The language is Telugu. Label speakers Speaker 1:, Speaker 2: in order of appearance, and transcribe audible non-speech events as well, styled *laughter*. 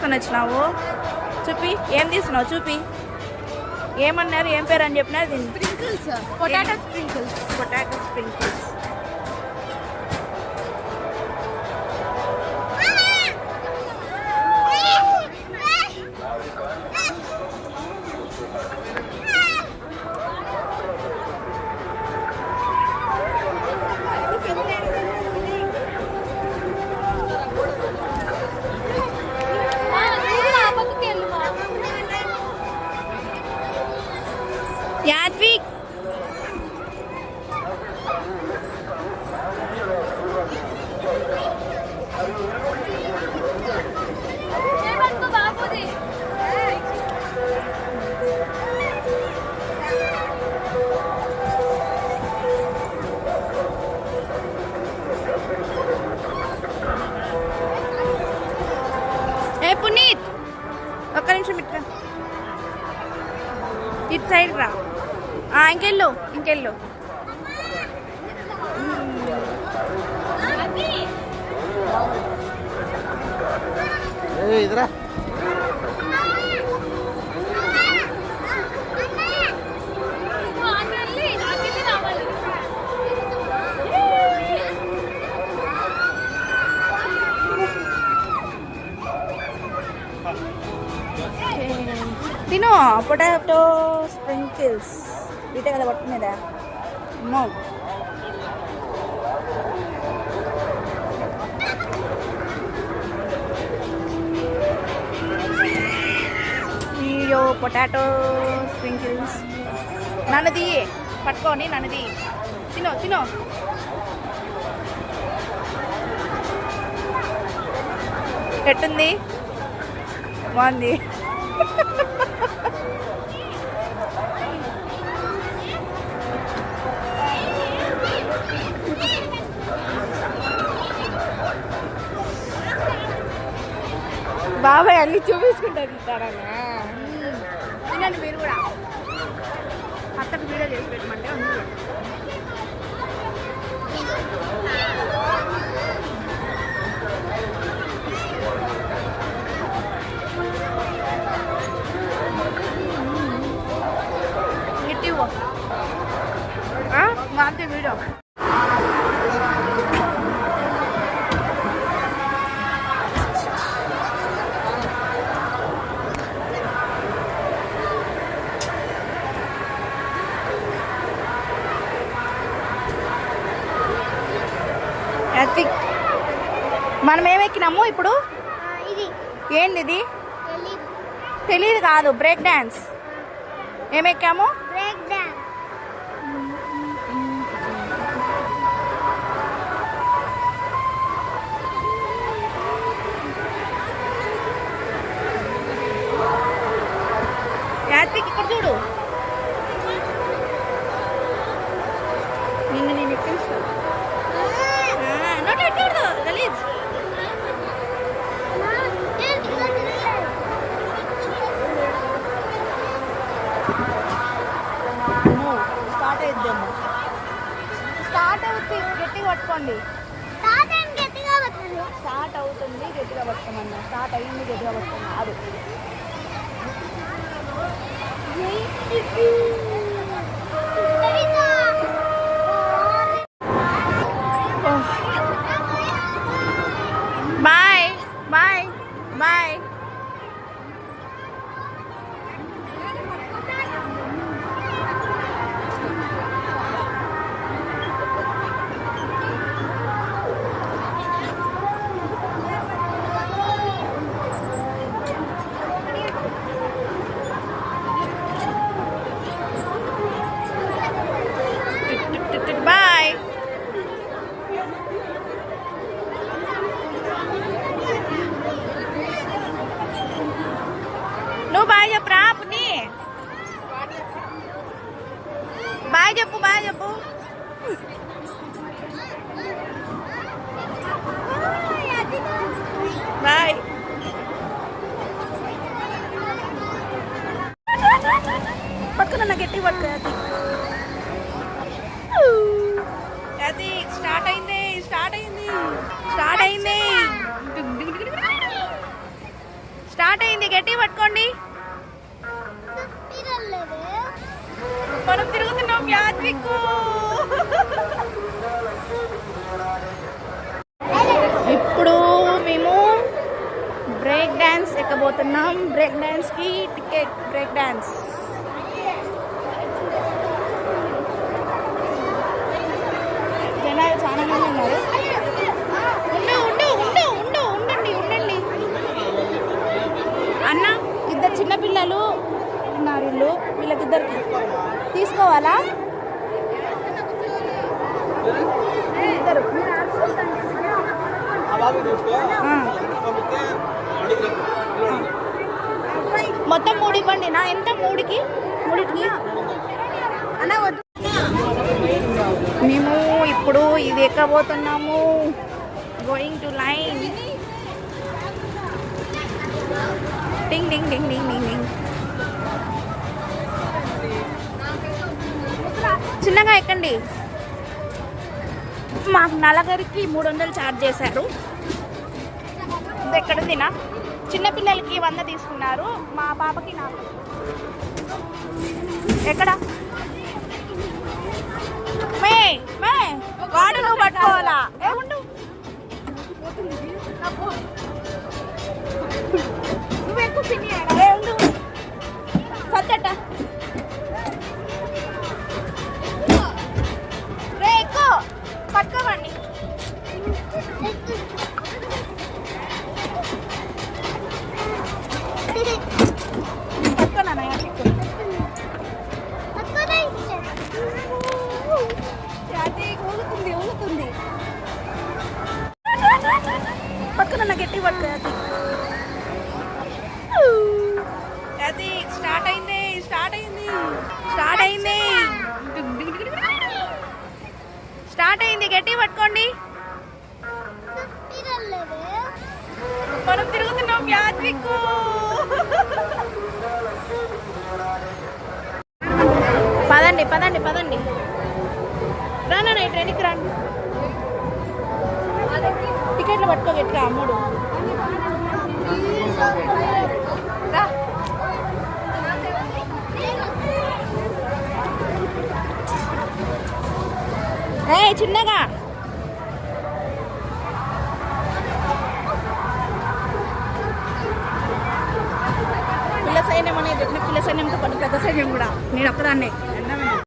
Speaker 1: తీసుకొని వచ్చినావు? చూపి. ఏం తీసుకున్నావు? చూపి. ఏమన్నారు? ఏం పేరు అని
Speaker 2: sprinkles potato sprinkles
Speaker 1: potato sprinkles side రా ఇంకెళ్ళు ఇంకెళ్ళు.
Speaker 3: ఇదిరా.
Speaker 1: తిను. Potato sprinkles. ఇటే కదా పట్టుకునేదా. నో. Video potato sprinkles. నన్నది పట్టుకోని నన్నది తినో తినో. ఎట్టుంది? బాగుంది. *laughs* బాబాయ్ అన్ని చూపించుకుంటారు తింటారనా తినండి మీరు కూడా. అత్తకు వీడియో చేసి పెట్టమంటే ఉంది వీడియో మనం ఏమెక్కినాము ఇప్పుడు?
Speaker 2: ఇది.
Speaker 1: ఏంది ఇది తెలియదు కాదు బ్రేక్ డ్యాన్స్ ఏమెక్కాము? యాత్రిక్ ఇక్కడ చూడు. నిన్ను నేను ఎక్కడదు గలీజ్. స్టార్ట్ అయిద్దాము. స్టార్ట్ అవుతుంది గట్టిగా పట్టుకోండి. స్టార్ట్ అవుతుంది గట్టిగా పట్టుకోమన్నా స్టార్ట్ అయ్యింది గట్టిగా పట్టుకోమన్నా అది great if you గట్టి పట్టుకోండి. మనం తిరుగుతున్నాం యాత్రికు ఇప్పుడు మేము బ్రేక్ డ్యాన్స్ ఎక్కబోతున్నాం. బ్రేక్ డ్యాన్స్కి టికెట్ బ్రేక్ డ్యాన్స్ వీళ్ళకిద్దరికి తీసుకోవాలా. మొత్తం మూడు ఇవ్వండి నా ఎంత మూడుకి? మూడికి వద్దు. మేము ఇప్పుడు ఇది ఎక్కబోతున్నాము? Going to line ding ding ding ding ding ding చిన్నగా ఎక్కండి. మాకు నలగరికి మూడు వందలు ఛార్జ్ చేశారు. ఇది ఎక్కడుందినా చిన్నపిల్లలకి వంద తీసుకున్నారు. మా పాపకి నాకు ఎక్కడ? మే మే వాడు నువ్వు పట్టుకోవాలా? ఏముండు నువ్వు ఎక్కువ పిన్ని పట్టుకోండి. మనం తిరుగుతున్నాం యాత్రికు. పదండి పదండి పదండి. రానా ఈ ట్రైన్కి రండి. టికెట్లు పట్టుకో గట్టిగా అమ్ముడు. రా. ఏ చిన్నగా. organik